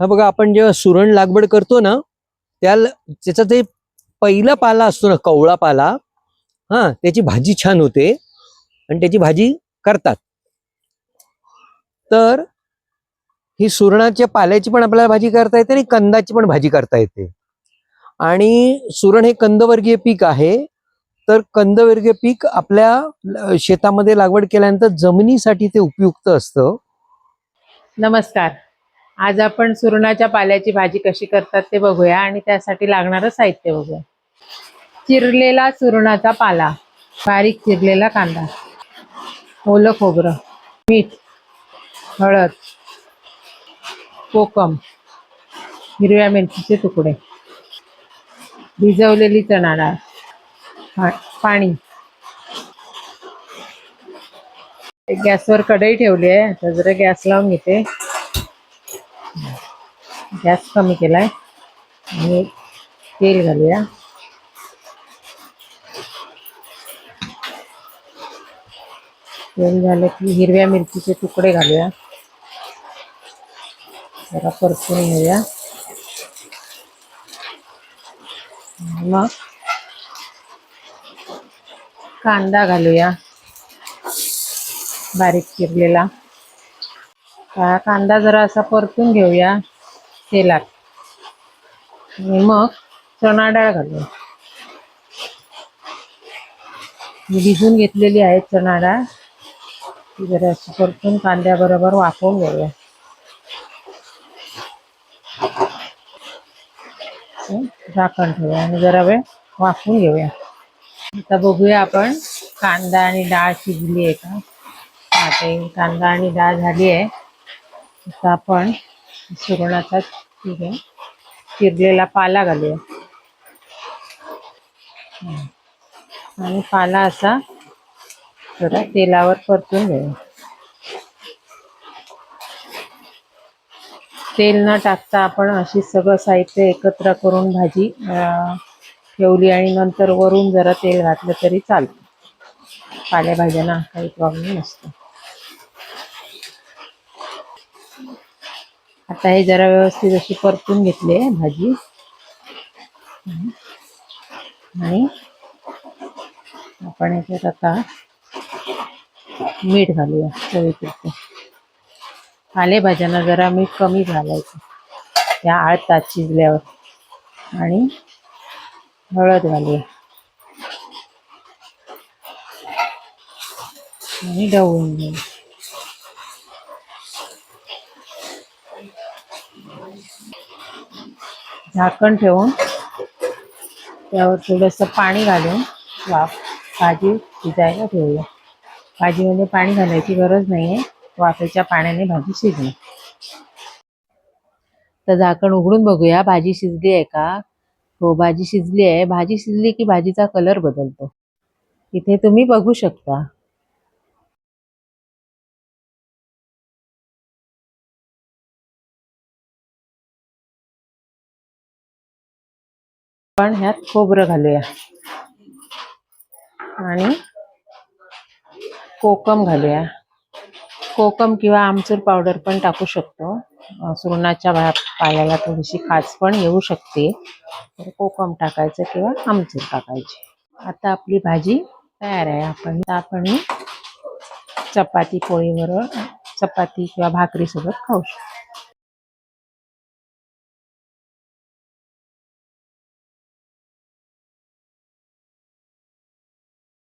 हा बघा आपण जेव्हा सुरण लागवड करतो ना त्या त्याचा ते पहिला पाला असतो ना कवळा पाला हा त्याची भाजी छान होते आणि त्याची भाजी करतात. तर ही सुरणाच्या पाल्याची पण आपल्याला भाजी करता येते आणि कंदाची पण भाजी करता येते. आणि सुरण हे कंदवर्गीय पीक आहे. तर कंदवर्गीय पीक आपल्या शेतामध्ये लागवड केल्यानंतर जमिनीसाठी ते उपयुक्त असतं. नमस्कार. आज आपण सुरणाच्या पाल्याची भाजी कशी करतात ते बघूया आणि त्यासाठी लागणारं साहित्य बघूया. चिरलेला सुरणाचा पाला बारीक चिरलेला कांदा ओलं खोबरं मीठ हळद कोकम हिरव्या मिरचीचे तुकडे भिजवलेली चणा डाळ पाणी. गॅसवर कढई ठेवली आहे आता जरा गॅस लावून घेते. गॅस कमी केलाय. आणि तेल घालूया. तेल झालं की हिरव्या मिरचीचे तुकडे घालूया. जरा परतून घेऊया. मग कांदा घालूया. बारीक चिरलेला. कांदा जरा असा परतून घेऊया. तेलात। मग चणा डाळ घालूया मी भिजून घेतलेली आहे डाळ ती जरा अशी परतून कांद्याबरोबर वाफवून घेऊया. झाकण ठेवूया आणि जरा वेळ वाफवून घेऊया. आता बघूया आपण कांदा आणि डाळ शिजली आहे का? कांदा आणि डाळ झाली आहे. आता आपण सुरणाचा ठीक चिरलेला पाला घालूया. आणि पाला असा जरा तेलावर परतून घेऊ तेल न टाकता आपण अशी सगळं साहित्य एकत्र करून भाजी ठेवली आणि नंतर वरून जरा तेल घातलं तरी चालतं. पालेभाज्यांना काही प्रॉब्लेम नसतो. आता हे जरा व्यवस्थित अशी परतून घेतली आहे भाजी. आणि आपण याच्यात आता मीठ घालूया चवीपुरतं. पालेभाज्यांना जरा मीठ कमी घालायचं. त्या आळतात शिजल्यावर. आणि हळद घालूया. आणि ढवळून घेऊ झाकण ठेवून त्यावर थोडंसं पाणी घालून वाफ भाजी शिजायला ठेवूया. भाजीमध्ये पाणी घालायची गरज नाही आहे वाफेच्या पाण्याने भाजी शिजली. तर झाकण उघडून बघूया. भाजी शिजली आहे का? हो भाजी शिजली आहे. भाजी शिजली की भाजीचा कलर बदलतो. इथे तुम्ही बघू शकता. पण ह्यात खोबरं घालूया. आणि कोकम घालूया. कोकम किंवा आमचूर पावडर पण टाकू शकतो. सुरणाच्या पाल्याला थोडीशी खाज पण येऊ शकते. तर कोकम टाकायचं किंवा आमचूर टाकायचे. आता आपली भाजी तयार आहे. आपण आपण चपाती पोळीबरोबर चपाती किंवा भाकरीसोबत खाऊ शकतो.